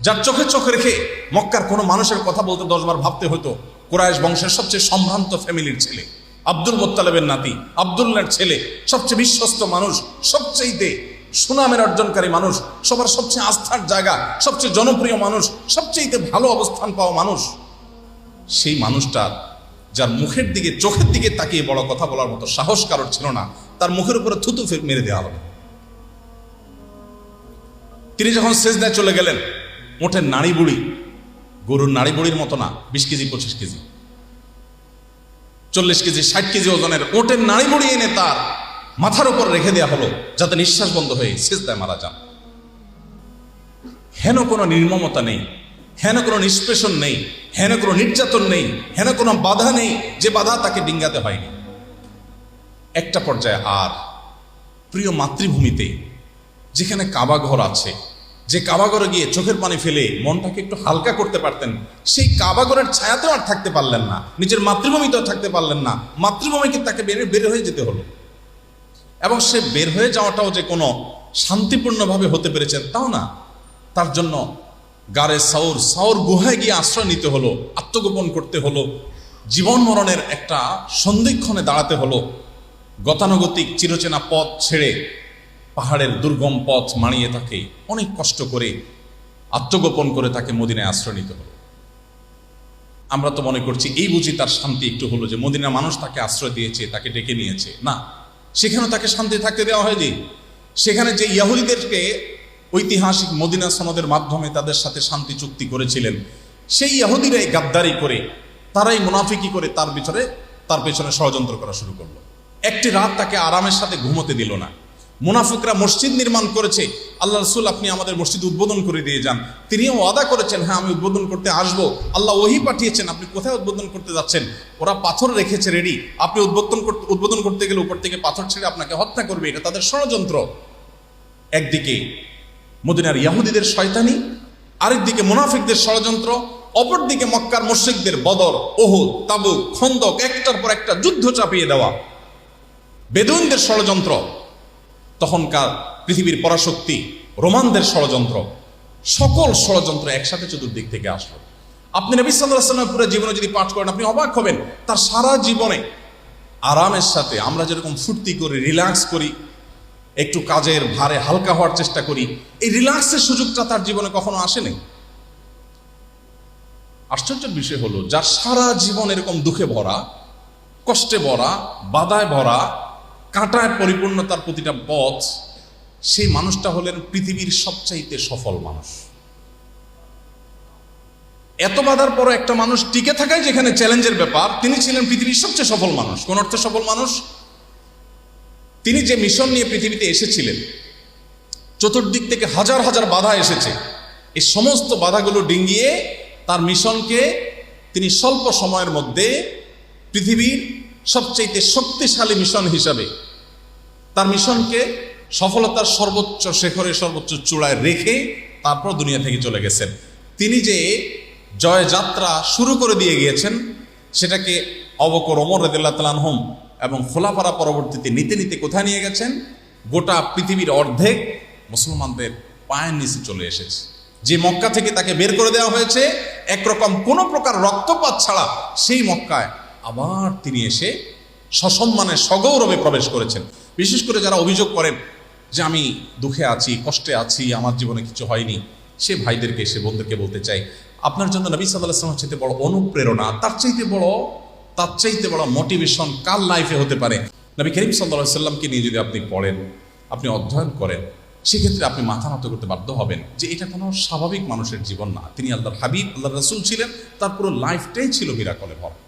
যার চোখে চোখে রেখে মক্কার কোনো মানুষের কথা বলতে দশবার ভাবতে হতো কোরআশ বংশের সবচেয়ে সম্ভ্রান্ত ফ্যামিলির ছেলে, আব্দুল মোত্তালেবের নাতি, আব্দুল্লার ছেলে, সবচেয়ে বিশ্বস্ত মানুষ সবচেয়েতে সুনামের অর্জনকারী মানুষ, সবার সবচেয়ে আস্থার জায়গা, সবচেয়ে জনপ্রিয় মানুষ সবচেয়েতে ভালো অবস্থান পাওয়া মানুষ। সেই মানুষটার যার মুখের দিকে, চোখের দিকে তাকিয়ে বড় কথা বলার মতো সাহস কারোর ছিল না, তার মুখের উপরে থুতু মেরে দেওয়া হবে তিনি যখন সেজদায় চলে গেলেন ওঠের নাড়ি বুড়ি গরুর নাড়ি বুড়ির মতো না, বিশ কেজি, পঁচিশ কেজি। চল্লিশ কেজি, ষাট কেজি ওজনের ওটের নাড়ি বুড়ি এনে তার মাথার উপর রেখে দেওয়া হলো, যাতে নিঃশ্বাস বন্ধ হয়ে সেজদায় মারা যান। হেন কোনো নির্মমতা নেই, হেন কোনো নিষ্পেষণ নেই, হেন কোনো নির্যাতন নেই, হেন কোনো বাধা নেই, যে বাধা তাকে ডিঙ্গাতে হয়নি। একটা পর্যায়ে আর প্রিয় মাতৃভূমিতে, যেখানে কাবাঘর আছে যে কাবাগরে গিয়ে চোখের পানি ফেলে মনটাকে একটু হালকা করতে পারতেন, সেই কাবাগরের ছায়াতেও আর থাকতে পারলেন না, নিজের মাতৃভূমিতেও থাকতে পারলেন না, মাতৃভূমিকে তাকে বের বের হয়ে যেতে হলো। এবং সে বের হয়ে যাওয়াটাও যে কোনো শান্তিপূর্ণভাবে হতে পেরেছেন তাও না। তার জন্য গারে সাউর সাউর গুহায় গিয়ে আশ্রয় নিতে হলো, আত্মগোপন করতে হলো, জীবন মরণের একটা সন্ধিক্ষণে দাঁড়াতে হলো, গতানুগতিক চিরচেনা পথ ছেড়ে পাহাড়ের দুর্গম পথ মানিয়ে তাকে অনেক কষ্ট করে আত্মগোপন করে তাকে মদিনায় আশ্রয় নিতে হলো। আমরা তো মনে করছি এই বুঝি তার শান্তি একটু হলো যে মদিনা মানুষ তাকে আশ্রয় দিয়েছে, তাকে ডেকে নিয়েছে। না, সেখানেও তাকে শান্তি থাকতে দেওয়া হয়নি। সেখানে যে ইয়াহুদিদেরকে ঐতিহাসিক মদিনা সনদের মাধ্যমে তাদের সাথে শান্তি চুক্তি করেছিলেন, সেই ইয়াহুদিরাই গাদ্দারি করে, তারাই মুনাফিকি করে তার পিছনে তার পেছনে ষড়যন্ত্র করা শুরু করল। একটি রাত তাকে আরামের সাথে ঘুমোতে দিল না। মুনাফিকরা মসজিদ নির্মাণ করেছে। আল্লাহ রসুল আপনি আমাদের মসজিদ উদ্বোধন করে দিয়ে যান। তিনিও ওয়াদা করেছেন হ্যাঁ আমি উদ্বোধন করতে আসব। আল্লাহ ওহি পাঠিয়েছেন, আপনি কোথায় উদ্বোধন করতে যাচ্ছেন? ওরা পাথর রেখেছে রেডি আপনি উদ্বোধন করতে উদ্বোধন করতে গেলে উপর থেকে পাথর ছেড়ে আপনাকে হত্যা করবে। এটা তাদের ষড়যন্ত্র। একদিকে মদিনার ইয়াহুদিদের শয়তানি, আরেকদিকে মুনাফিকদের ষড়যন্ত্র, অপরদিকে মক্কার মুশরিকদের বদর, ওহুদ তাবু খন্দক, একটার পর একটা যুদ্ধ চাপিয়ে দেওয়া। বেদুইনদের ষড়যন্ত্র। তখনকার পৃথিবীর পরাশক্তি, রোমানদের ষড়যন্ত্র, সকল ষড়যন্ত্র একসাথে চতুর্দিক থেকে আসলো। আপনি নবী সাল্লাহ সাল্লামের পুরো জীবনে যদি পাঠ করেন, আপনি অবাক হবেন। তার সারা জীবনে আরামের সাথে আমরা যেরকম ফুর্তি করি, রিল্যাক্স করি, একটু কাজের ভারে হালকা হওয়ার চেষ্টা করি, এই রিল্যাক্সের সুযোগটা তার জীবনে কখনো আসেনি? আশ্চর্যের বিষয় হলো, যার সারা জীবন এরকম দুঃখে ভরা, কষ্টে ভরা, বাধায় ভরা কাঁটায় পরিপূর্ণ তার প্রতিটা পথ, সেই মানুষটা হলেন পৃথিবীর সবচাইতে সফল মানুষ। এত বাধার পরও একটা মানুষ টিকে থাকাই যেখানে চ্যালেঞ্জের ব্যাপার, তিনি ছিলেন পৃথিবীর সবচেয়ে সফল মানুষ। কোন অর্থে সফল মানুষ? তিনি যে মিশন নিয়ে পৃথিবীতে এসেছিলেন, চতুর্দিক থেকে হাজার হাজার বাধা এসেছে। এই সমস্ত বাধাগুলো ডিঙ্গিয়ে তার মিশনকে তিনি স্বল্প সময়ের মধ্যে পৃথিবীর সবচেয়ে শক্তিশালী মিশন হিসাবে। তার মিশনকে সফলতার সর্বোচ্চ শেখরে সর্বোচ্চ চূড়ায় রেখে তারপর দুনিয়া থেকে চলে গেছেন। তিনি যে জয়যাত্রা শুরু করে দিয়ে গিয়েছেন, সেটাকে অবকর ওমর রদুল্লাহ তালানহম এবং খোলাপাড়া পরবর্তীতে নিতে নিতে কোথায় নিয়ে গেছেন? গোটা পৃথিবীর অর্ধেক মুসলমানদের পায়ের নিচে চলে এসেছে। যে মক্কা থেকে তাকে বের করে দেওয়া হয়েছে একরকম কোনো প্রকার রক্তপাত ছাড়া সেই মক্কায় আবার তিনি এসে সসম্মানে সগৌরবে প্রবেশ করেছেন। বিশেষ করে যারা অভিযোগ করেন যে আমি দুঃখে আছি, কষ্টে আছি, আমার জীবনে কিছু হয়নি, সে ভাইদেরকে, সে বোনদেরকে বলতে চাই, আপনার জন্য নবী সাল্লাহ আসলামের চাইতে বড় অনুপ্রেরণা, তার চাইতে বড়, তার চাইতে বড় মোটিভেশন কার লাইফে হতে পারে? নবী করিম সাল্লাহ সাল্লামকে নিয়ে যদি আপনি পড়েন, আপনি অধ্যয়ন করেন, সেক্ষেত্রে আপনি মাথা নত করতে বাধ্য হবেন যে এটা কোনো স্বাভাবিক মানুষের জীবন না। তিনি আল্লাহর হাবিব আল্লাহ রসুল ছিলেন, তার পুরো লাইফটাই ছিল মিরাকলে ভরা